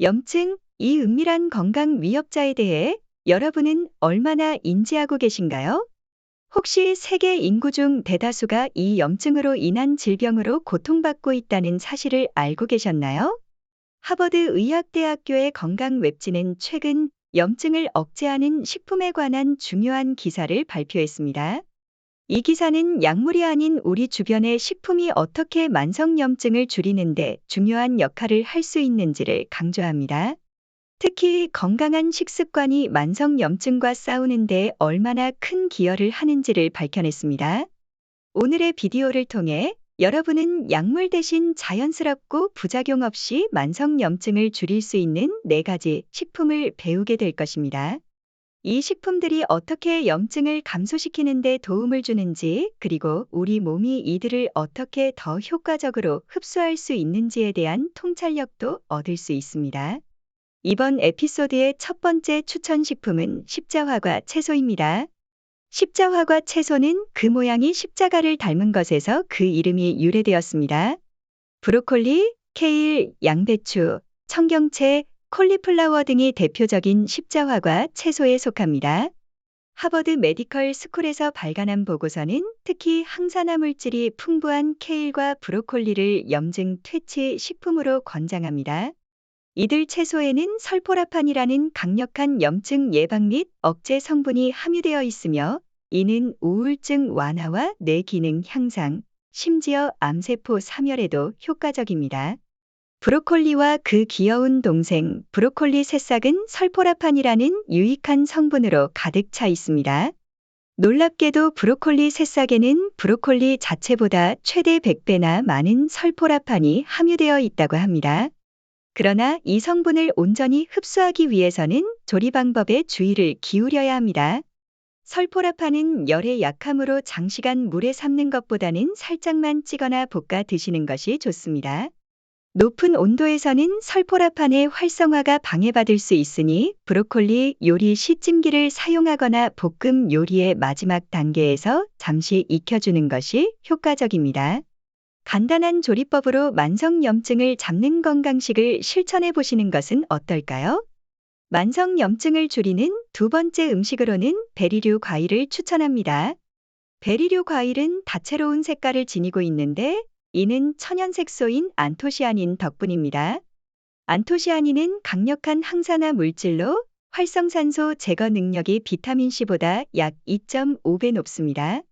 염증, 이 은밀한 건강 위협자에 대해 여러분은 얼마나 인지하고 계신가요? 혹시 세계 인구 중 대다수가 이 염증으로 인한 질병으로 고통받고 있다는 사실을 알고 계셨나요? 하버드 의학대학교의 건강 웹진은 최근 염증을 억제하는 식품에 관한 중요한 기사를 발표했습니다. 이 기사는 약물이 아닌 우리 주변의 식품이 어떻게 만성염증을 줄이는데 중요한 역할을 할 수 있는지를 강조합니다. 특히 건강한 식습관이 만성염증과 싸우는데 얼마나 큰 기여를 하는지를 밝혀냈습니다. 오늘의 비디오를 통해 여러분은 약물 대신 자연스럽고 부작용 없이 만성염증을 줄일 수 있는 네 가지 식품을 배우게 될 것입니다. 이 식품들이 어떻게 염증을 감소시키는 데 도움을 주는지, 그리고 우리 몸이 이들을 어떻게 더 효과적으로 흡수할 수 있는지에 대한 통찰력도 얻을 수 있습니다. 이번 에피소드의 첫 번째 추천 식품은 십자화과 채소입니다. 십자화과 채소는 그 모양이 십자가를 닮은 것에서 그 이름이 유래되었습니다. 브로콜리, 케일, 양배추, 청경채, 콜리플라워 등이 대표적인 십자화과 채소에 속합니다. 하버드 메디컬 스쿨에서 발간한 보고서는 특히 항산화 물질이 풍부한 케일과 브로콜리를 염증 퇴치 식품으로 권장합니다. 이들 채소에는 설포라판이라는 강력한 염증 예방 및 억제 성분이 함유되어 있으며 이는 우울증 완화와 뇌 기능 향상, 심지어 암세포 사멸에도 효과적입니다. 브로콜리와 그 귀여운 동생 브로콜리 새싹은 설포라판이라는 유익한 성분으로 가득 차 있습니다. 놀랍게도 브로콜리 새싹에는 브로콜리 자체보다 최대 100배나 많은 설포라판이 함유되어 있다고 합니다. 그러나 이 성분을 온전히 흡수하기 위해서는 조리 방법에 주의를 기울여야 합니다. 설포라판은 열에 약하므로 장시간 물에 삶는 것보다는 살짝만 찌거나 볶아 드시는 것이 좋습니다. 높은 온도에서는 설포라판의 활성화가 방해받을 수 있으니 브로콜리 요리 시찜기를 사용하거나 볶음 요리의 마지막 단계에서 잠시 익혀주는 것이 효과적입니다. 간단한 조리법으로 만성염증을 잡는 건강식을 실천해 보시는 것은 어떨까요? 만성염증을 줄이는 두 번째 음식으로는 베리류 과일을 추천합니다. 베리류 과일은 다채로운 색깔을 지니고 있는데 이는 천연 색소인 안토시아닌 덕분입니다. 안토시아닌은 강력한 항산화 물질로 활성산소 제거 능력이 비타민C보다 약 2.5배 높습니다.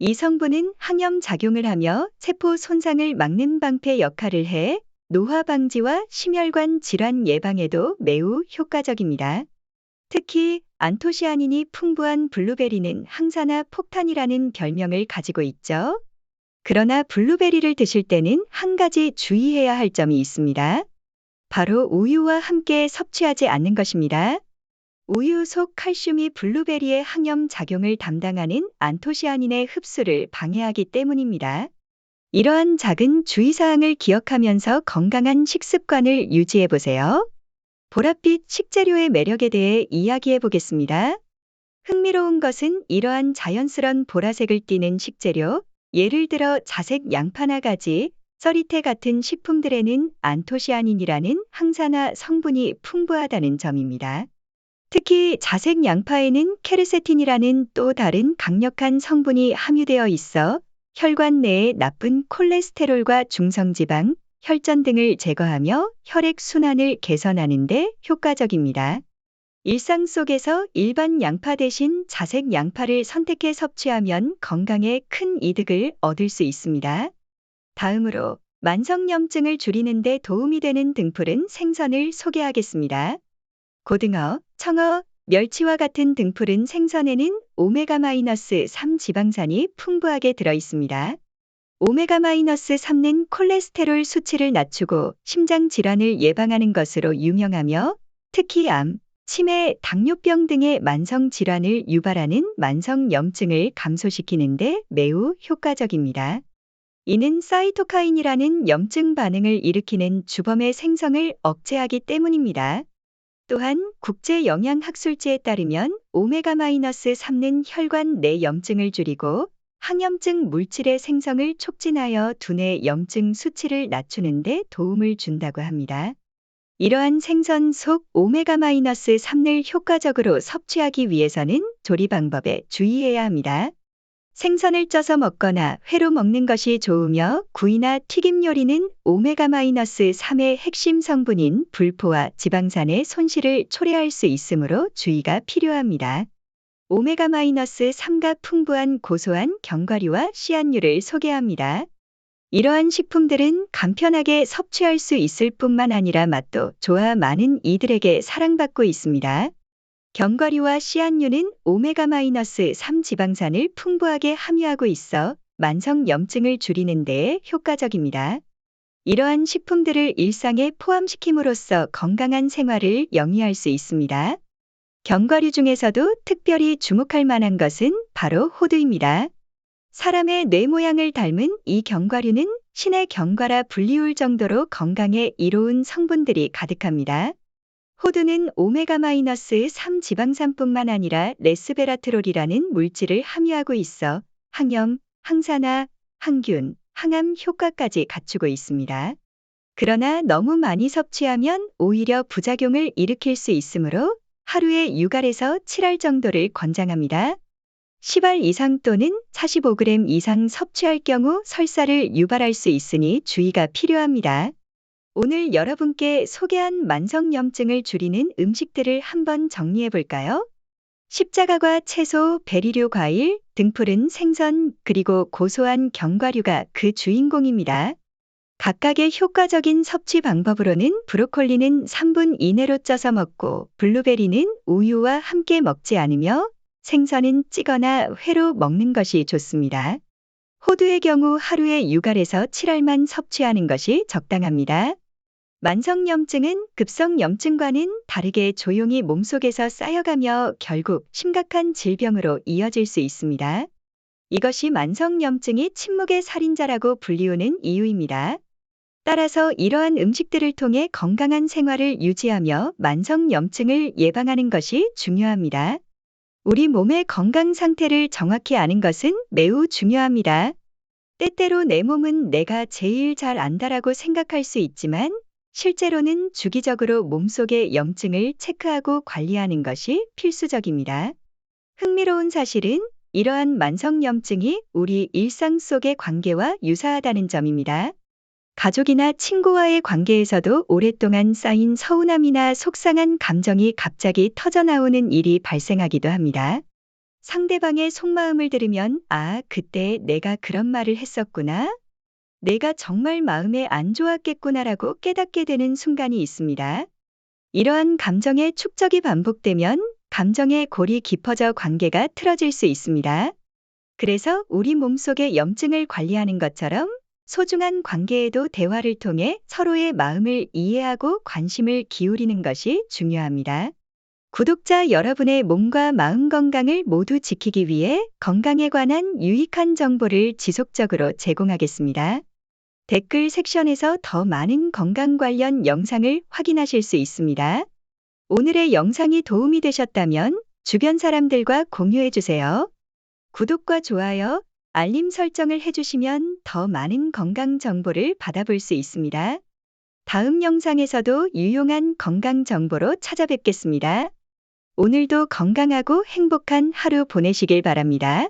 이 성분은 항염 작용을 하며 세포 손상을 막는 방패 역할을 해 노화 방지와 심혈관 질환 예방에도 매우 효과적입니다. 특히 안토시아닌이 풍부한 블루베리는 항산화 폭탄이라는 별명을 가지고 있죠. 그러나 블루베리를 드실 때는 한 가지 주의해야 할 점이 있습니다. 바로 우유와 함께 섭취하지 않는 것입니다. 우유 속 칼슘이 블루베리의 항염 작용을 담당하는 안토시아닌의 흡수를 방해하기 때문입니다. 이러한 작은 주의사항을 기억하면서 건강한 식습관을 유지해 보세요. 보랏빛 식재료의 매력에 대해 이야기해 보겠습니다. 흥미로운 것은 이러한 자연스런 보라색을 띠는 식재료, 예를 들어 자색 양파나 가지, 썰이태 같은 식품들에는 안토시아닌이라는 항산화 성분이 풍부하다는 점입니다. 특히 자색 양파에는 케르세틴이라는 또 다른 강력한 성분이 함유되어 있어 혈관 내의 나쁜 콜레스테롤과 중성지방, 혈전 등을 제거하며 혈액 순환을 개선하는 데 효과적입니다. 일상 속에서 일반 양파 대신 자색 양파를 선택해 섭취하면 건강에 큰 이득을 얻을 수 있습니다. 다음으로 만성염증을 줄이는 데 도움이 되는 등푸른 생선을 소개하겠습니다. 고등어, 청어, 멸치와 같은 등푸른 생선에는 오메가-3 지방산이 풍부하게 들어 있습니다. 오메가-3는 콜레스테롤 수치를 낮추고 심장 질환을 예방하는 것으로 유명하며 특히 암, 치매, 당뇨병 등의 만성 질환을 유발하는 만성 염증을 감소시키는데 매우 효과적입니다. 이는 사이토카인이라는 염증 반응을 일으키는 주범의 생성을 억제하기 때문입니다. 또한 국제영양학술지에 따르면 오메가-3는 혈관 내 염증을 줄이고 항염증 물질의 생성을 촉진하여 두뇌 염증 수치를 낮추는 데 도움을 준다고 합니다. 이러한 생선 속 오메가-3를 효과적으로 섭취하기 위해서는 조리 방법에 주의해야 합니다. 생선을 쪄서 먹거나 회로 먹는 것이 좋으며 구이나 튀김 요리는 오메가-3의 핵심 성분인 불포와 지방산의 손실을 초래할 수 있으므로 주의가 필요합니다. 오메가-3가 풍부한 고소한 견과류와 씨앗류를 소개합니다. 이러한 식품들은 간편하게 섭취할 수 있을 뿐만 아니라 맛도 좋아 많은 이들에게 사랑받고 있습니다. 견과류와 씨앗류는 오메가-3 지방산을 풍부하게 함유하고 있어 만성 염증을 줄이는 데에 효과적입니다. 이러한 식품들을 일상에 포함시킴으로써 건강한 생활을 영위할 수 있습니다. 견과류 중에서도 특별히 주목할 만한 것은 바로 호두입니다. 사람의 뇌 모양을 닮은 이 견과류는 신의 견과라 불리울 정도로 건강에 이로운 성분들이 가득합니다. 호두는 오메가-3 지방산뿐만 아니라 레스베라트롤이라는 물질을 함유하고 있어 항염, 항산화, 항균, 항암 효과까지 갖추고 있습니다. 그러나 너무 많이 섭취하면 오히려 부작용을 일으킬 수 있으므로 하루에 6알에서 7알 정도를 권장합니다. 10알 이상 또는 45g 이상 섭취할 경우 설사를 유발할 수 있으니 주의가 필요합니다. 오늘 여러분께 소개한 만성염증을 줄이는 음식들을 한번 정리해 볼까요? 십자가과 채소, 베리류 과일, 등푸른 생선, 그리고 고소한 견과류가 그 주인공입니다. 각각의 효과적인 섭취 방법으로는 브로콜리는 3분 이내로 쪄서 먹고 블루베리는 우유와 함께 먹지 않으며 생선은 찌거나 회로 먹는 것이 좋습니다. 호두의 경우 하루에 6알에서 7알만 섭취하는 것이 적당합니다. 만성염증은 급성염증과는 다르게 조용히 몸속에서 쌓여가며 결국 심각한 질병으로 이어질 수 있습니다. 이것이 만성염증이 침묵의 살인자라고 불리우는 이유입니다. 따라서 이러한 음식들을 통해 건강한 생활을 유지하며 만성염증을 예방하는 것이 중요합니다. 우리 몸의 건강 상태를 정확히 아는 것은 매우 중요합니다. 때때로 내 몸은 내가 제일 잘 안다라고 생각할 수 있지만 실제로는 주기적으로 몸속의 염증을 체크하고 관리하는 것이 필수적입니다. 흥미로운 사실은 이러한 만성염증이 우리 일상 속의 관계와 유사하다는 점입니다. 가족이나 친구와의 관계에서도 오랫동안 쌓인 서운함이나 속상한 감정이 갑자기 터져나오는 일이 발생하기도 합니다. 상대방의 속마음을 들으면, 아, 그때 내가 그런 말을 했었구나. 내가 정말 마음에 안 좋았겠구나라고 깨닫게 되는 순간이 있습니다. 이러한 감정의 축적이 반복되면 감정의 골이 깊어져 관계가 틀어질 수 있습니다. 그래서 우리 몸속의 염증을 관리하는 것처럼 소중한 관계에도 대화를 통해 서로의 마음을 이해하고 관심을 기울이는 것이 중요합니다. 구독자 여러분의 몸과 마음 건강을 모두 지키기 위해 건강에 관한 유익한 정보를 지속적으로 제공하겠습니다. 댓글 섹션에서 더 많은 건강 관련 영상을 확인하실 수 있습니다. 오늘의 영상이 도움이 되셨다면 주변 사람들과 공유해 주세요. 구독과 좋아요, 알림 설정을 해주시면 더 많은 건강 정보를 받아볼 수 있습니다. 다음 영상에서도 유용한 건강 정보로 찾아뵙겠습니다. 오늘도 건강하고 행복한 하루 보내시길 바랍니다.